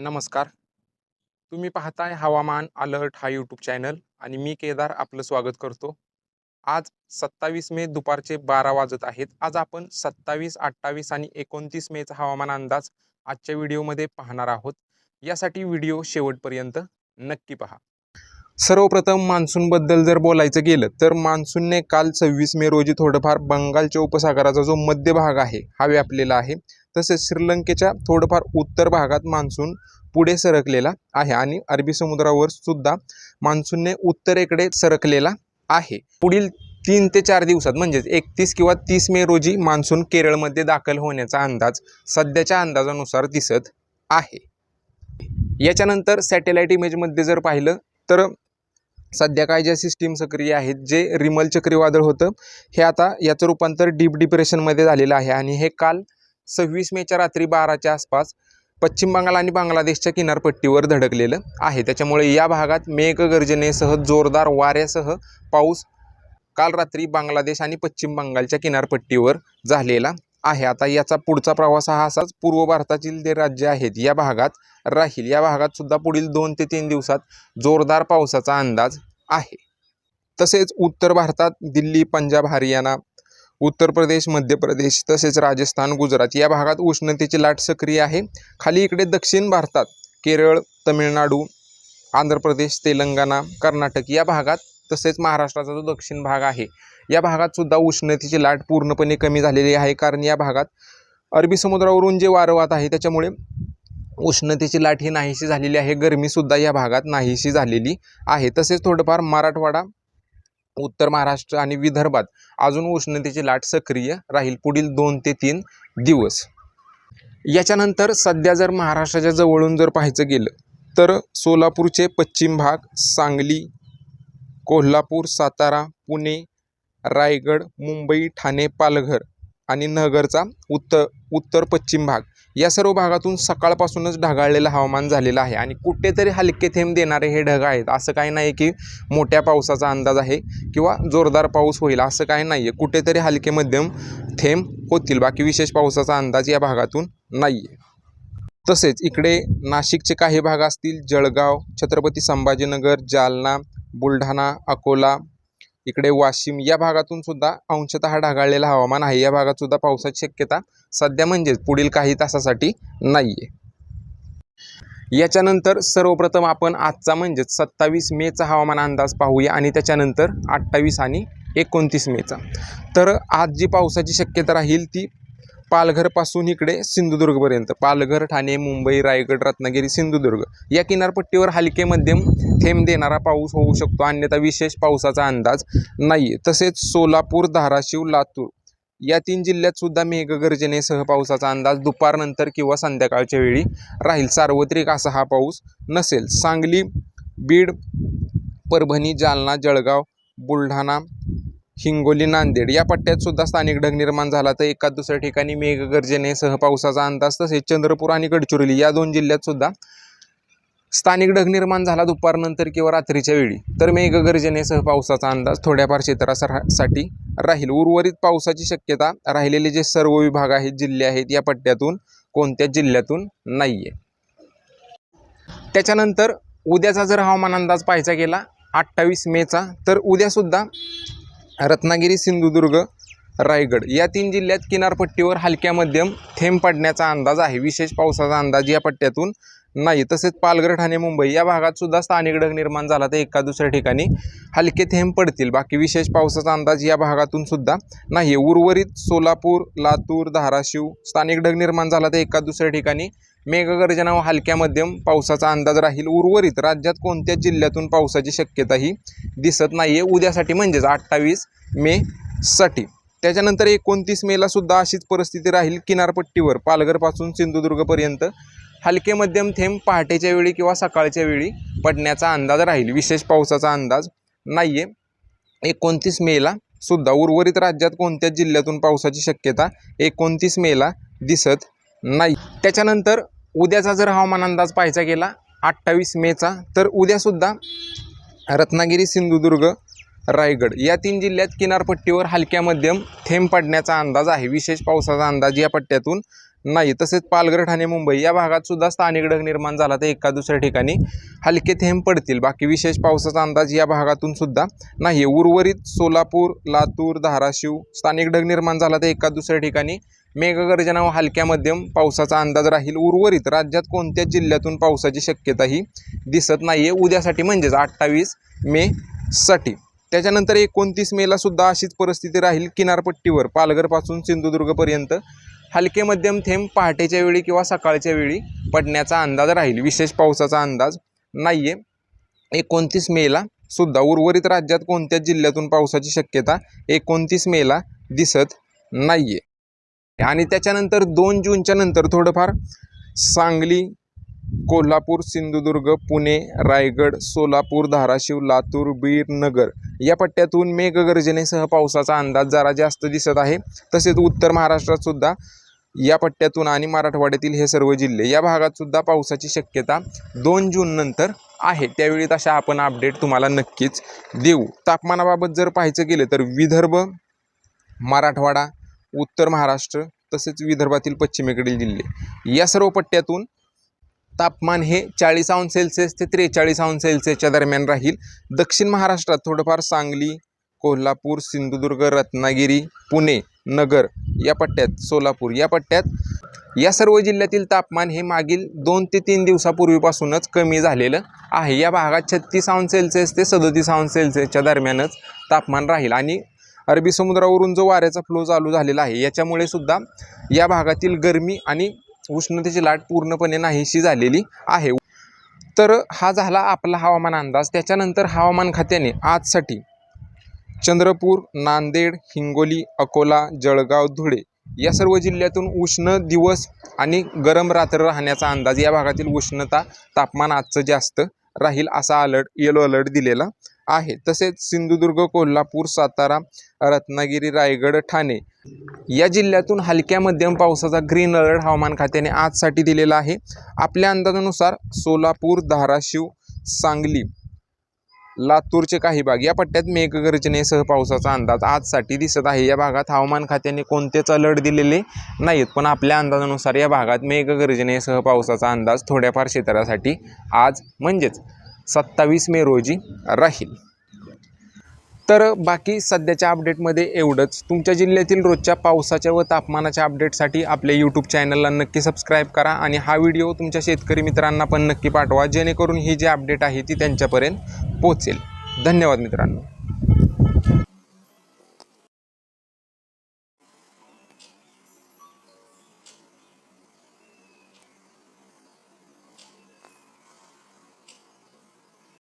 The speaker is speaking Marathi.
नमस्कार. तुम्ही पाहताय हवामान अलर्ट हा यूट्यूब चॅनल आणि मी केदार आपलं स्वागत करतो. आज सत्तावीस मे दुपारचे बारा वाजत आहेत. आज आपण सत्तावीस अठ्ठावीस आणि एकोणतीस मेचा हवामान अंदाज आजच्या व्हिडिओमध्ये पाहणार आहोत. यासाठी व्हिडिओ शेवटपर्यंत नक्की पहा. सर्वप्रथम मान्सूनबद्दल जर बोलायचं गेलं तर मान्सूनने काल सव्वीस मे रोजी थोडंफार बंगालच्या उपसागराचा जो मध्य भाग आहे हा व्यापलेला आहे. तसेच श्रीलंकेच्या थोडंफार उत्तर भागात मान्सून पुढे सरकलेला आहे आणि अरबी समुद्रावर सुद्धा मान्सूनने उत्तरेकडे सरकलेला आहे. पुढील तीन ते चार दिवसात म्हणजेच एकतीस किंवा तीस मे रोजी मान्सून केरळमध्ये दाखल होण्याचा अंदाज सध्याच्या अंदाजानुसार दिसत आहे. याच्यानंतर सॅटेलाईट इमेजमध्ये जर पाहिलं तर सध्या काय ज्या सिस्टीम सक्रिय आहेत जे रिमल चक्रीवादळ होतं हे आता याचं रूपांतर डीप डिप्रेशनमध्ये झालेलं आहे आणि हे काल सव्वीस मेच्या रात्री बाराच्या आसपास पश्चिम बंगाल आणि बांगलादेशच्या किनारपट्टीवर धडकलेलं आहे. त्याच्यामुळे या भागात मेघगर्जनेसह जोरदार वाऱ्यासह पाऊस काल रात्री बांगलादेश आणि पश्चिम बंगालच्या किनारपट्टीवर झालेला आहे. आता याचा पुढचा प्रवास हा असाच पूर्व भारतातील जे राज्य आहेत या भागात राहील. या भागात सुद्धा पुढील दोन ते तीन दिवसात जोरदार पावसाचा अंदाज आहे. तसेच उत्तर भारतात दिल्ली पंजाब हरियाणा उत्तर प्रदेश मध्य प्रदेश तसेच राजस्थान गुजरात या भागात उष्णतेची लाट सक्रिय आहे. खाली इकडे दक्षिण भारतात केरळ तमिळनाडू आंध्र प्रदेश तेलंगणा कर्नाटक या भागात तसेच महाराष्ट्राचा जो दक्षिण भाग आहे या भागात सुद्धा उष्णतेची लाट पूर्णपणे कमी झालेली आहे. कारण या भागात अरबी समुद्रावरून जे वारवात आहे त्याच्यामुळे उष्णतेची लाट ही नाहीशी झालेली आहे. गरमीसुद्धा या भागात नाहीशी झालेली आहे. तसेच थोडंफार मराठवाडा उत्तर महाराष्ट्र आणि विदर्भात अजून उष्णतेची लाट सक्रिय राहील पुढील दोन ते तीन दिवस. याच्यानंतर सध्या जर महाराष्ट्राच्या जवळून जर पाहायचं गेलं तर सोलापूरचे पश्चिम भाग सांगली कोल्हापूर सातारा पुणे रायगड मुंबई ठाणे पालघर आणि नगरचा उत्तर उत्तर पश्चिम भाग या सर्व भागातून सकाळपासूनच ढगाळलेलं हवामान झालेलं आहे आणि कुठेतरी हलके थेंब देणारे हे ढग आहेत. असं काही नाही की मोठ्या पावसाचा अंदाज आहे किंवा जोरदार पाऊस होईल असं काही नाही आहे कुठेतरी हलके मध्यम थेंब होतील बाकी विशेष पावसाचा अंदाज या भागातून नाही आहे तसेच इकडे नाशिकचे काही भाग असतील जळगाव छत्रपती संभाजीनगर जालना बुलढाणा अकोला इकडे वाशिम या भागातून सुद्धा अंशतः ढगाळलेलं हवामान आहे. या भागात सुद्धा पावसाची शक्यता सध्या म्हणजेच पुढील काही तासासाठी नाही आहे याच्यानंतर सर्वप्रथम आपण आजचा म्हणजेच सत्तावीस मेचा हवामान अंदाज पाहूया आणि त्याच्यानंतर अठ्ठावीस आणि एकोणतीस मेचा. तर आज जी पावसाची शक्यता राहील ती पालघरपासून इकडे सिंधुदुर्गपर्यंत. पालघर ठाणे मुंबई रायगड रत्नागिरी सिंधुदुर्ग या किनारपट्टीवर हलके मध्यम थेंब देणारा पाऊस होऊ शकतो. अन्यथा विशेष पावसाचा अंदाज नाही आहे तसेच सोलापूर धाराशिव लातूर या तीन जिल्ह्यात सुद्धा मेघगर्जनेसह पावसाचा अंदाज दुपारनंतर किंवा संध्याकाळच्या वेळी राहील. सार्वत्रिक असा हा पाऊस नसेल. सांगली बीड परभणी जालना जळगाव बुलढाणा हिंगोली नांदेड या पट्ट्यात सुद्धा स्थानिक ढग निर्माण झाला. तर एका दुसऱ्या ठिकाणी मेघगर्जनेसह पावसाचा अंदाज तसेच चंद्रपूर आणि गडचिरोली या दोन जिल्ह्यात सुद्धा स्थानिक ढग निर्माण झाला दुपारनंतर किंवा रात्रीच्या वेळी. तर मेघगर्जनेसह पावसाचा अंदाज थोड्याफार क्षेत्रासाठी राहील. उर्वरित पावसाची शक्यता राहिलेले जे सर्व विभाग आहेत जिल्हे आहेत या पट्ट्यातून कोणत्याच जिल्ह्यातून नाही आहे त्याच्यानंतर उद्याचा जर हवामान अंदाज पाहायचा गेला अठ्ठावीस मेचा तर उद्यासुद्धा रत्नागिरी सिंधुदुर्ग रायगड या तीन जिल्ह्यात किनारपट्टीवर हलक्या मध्यम थेंब पडण्याचा अंदाज आहे. विशेष पावसाचा अंदाज या पट्ट्यातून नाही. तसेच पालघर ठाणे मुंबई या भागात सुद्धा स्थानिक ढग निर्माण झाला तर एका दुसऱ्या ठिकाणी हलके थेंब पडतील. बाकी विशेष पावसाचा अंदाज या भागातून सुद्धा नाही उर्वरित सोलापूर लातूर धाराशिव स्थानिक ढग निर्माण झाला तर एका दुसऱ्या ठिकाणी मेघगर्जना व हलक्या मध्यम पावसाचा अंदाज राहील. उर्वरित राज्यात कोणत्या जिल्ह्यातून पावसाची शक्यताही दिसत नाही आहे उद्यासाठी म्हणजेच अठ्ठावीस मे साठी. त्याच्यानंतर एकोणतीस मेला सुद्धा अशीच परिस्थिती राहील. किनारपट्टीवर पालघरपासून सिंधुदुर्गपर्यंत हलके मध्यम थेंब पहाटेच्या वेळी किंवा सकाळच्या वेळी पडण्याचा अंदाज राहील. विशेष पावसाचा अंदाज नाही आहे एकोणतीस मेला सुद्धा उर्वरित राज्यात कोणत्याच जिल्ह्यातून पावसाची शक्यता एकोणतीस मेला दिसत नाही. त्याच्यानंतर उद्याचा जर हवामान अंदाज पाहायचा गेला अठ्ठावीस मेचा तर उद्यासुद्धा रत्नागिरी सिंधुदुर्ग रायगड या तीन जिल्ह्यात किनारपट्टीवर हलक्या मध्यम थेंब पडण्याचा अंदाज आहे. विशेष पावसाचा अंदाज या पट्ट्यातून नाही. तसेच पालघर ठाणे मुंबई या भागात सुद्धा स्थानिक ढग निर्माण झाला तर एका दुसऱ्या ठिकाणी हलके थेंब पडतील. बाकी विशेष पावसाचा अंदाज या भागातून सुद्धा नाही उर्वरित सोलापूर लातूर धाराशिव स्थानिक ढग निर्माण झाला तर एका दुसऱ्या ठिकाणी मेघगर्जना व हलक्या मध्यम पावसाचा अंदाज राहील. उर्वरित राज्यात कोणत्या जिल्ह्यातून पावसाची शक्यताही दिसत नाही आहे उद्यासाठी म्हणजेच अठ्ठावीस मे साठी. त्याच्यानंतर एकोणतीस मेला सुद्धा अशीच परिस्थिती राहील. किनारपट्टीवर पालघरपासून सिंधुदुर्गपर्यंत हलके मध्यम थेंब पहाटेच्या वेळी किंवा सकाळच्या वेळी पडण्याचा अंदाज राहील. विशेष पावसाचा अंदाज नाही आहे एकोणतीस मेला सुद्धा उर्वरित राज्यात कोणत्याच जिल्ह्यातून पावसाची शक्यता एकोणतीस मेला दिसत नाही आहे आणि त्याच्यानंतर दोन जूनच्या नंतर थोडंफार सांगली कोल्हापूर सिंधुदुर्ग पुणे रायगड सोलापूर धाराशिव लातूर बीड नगर या पट्ट्यातून मेघगर्जनेसह पावसाचा अंदाज जरा जास्त दिसत आहे. तसेच उत्तर महाराष्ट्रात सुद्धा या पट्ट्यातून आणि मराठवाड्यातील हे सर्व जिल्हे या भागात सुद्धा पावसाची शक्यता दोन जून नंतर आहे. त्यावेळी तशा आपण अपडेट तुम्हाला नक्कीच देऊ. तापमानाबाबत जर पाहायचं गेलं तर विदर्भ मराठवाडा उत्तर महाराष्ट्र तसेच विदर्भातील पश्चिमेकडील जिल्हे. या सर्व पट्ट्यातून तापमान हे चाळीस अंश सेल्सिअस ते त्रेचाळीस अंश सेल्सिअसच्या दरम्यान राहील. दक्षिण महाराष्ट्रात थोडंफार सांगली कोल्हापूर सिंधुदुर्ग रत्नागिरी पुणे नगर या पट्ट्यात सोलापूर या पट्ट्यात या सर्व जिल्ह्यातील तापमान हे मागील दोन ते तीन दिवसापूर्वीपासूनच कमी झालेलं आहे. या भागात छत्तीस अंश सेल्सिअस ते सदतीस अंश सेल्सिअसच्या दरम्यानच तापमान राहील आणि अरबी समुद्रावरून जो वाऱ्याचा फ्लो चालू झालेला आहे याच्यामुळे सुद्धा या भागातील गरमी आणि उष्णतेची लाट पूर्णपणे नाहीशी झालेली आहे. तर हा झाला आपला हवामान अंदाज. त्याच्यानंतर हवामान खात्याने आजसाठी चंद्रपूर नांदेड हिंगोली अकोला जळगाव धुळे या सर्व जिल्ह्यातून उष्ण दिवस आणि गरम रात्र राहण्याचा अंदाज. या भागातील उष्णता तापमान आजचं जास्त राहील असा अलर्ट येलो अलर्ट दिलेला आहे. तसेच सिंधुदुर्ग कोल्हापूर सातारा रत्नागिरी रायगड ठाणे या जिल्ह्यातून हलक्या मध्यम पावसाचा ग्रीन अलर्ट हवामान खात्याने आजसाठी दिलेला आहे. आपल्या अंदाजानुसार सोलापूर धाराशिव सांगली लातूरचे काही भाग या पट्ट्यात मेघगर्जनेसह पावसाचा अंदाज आजसाठी दिसत आहे. या भागात हवामान खात्याने कोणतेच अलर्ट दिलेले नाहीत पण आपल्या अंदाजानुसार या भागात मेघगर्जनेसह पावसाचा अंदाज थोड्याफार क्षेत्रासाठी आज म्हणजेच सत्तावीस मे रोजी राहील. तर बाकी सध्याच्या अपडेटमध्ये एवढंच. तुमच्या जिल्ह्यातील रोजच्या पावसाच्या व तापमानाच्या अपडेटसाठी आपल्या यूट्यूब चॅनलला नक्की सबस्क्राईब करा आणि हा व्हिडिओ तुमच्या शेतकरी मित्रांना पण नक्की पाठवा जेणेकरून ही जी अपडेट आहे ती त्यांच्यापर्यंत पोचेल धन्यवाद मित्रांनो.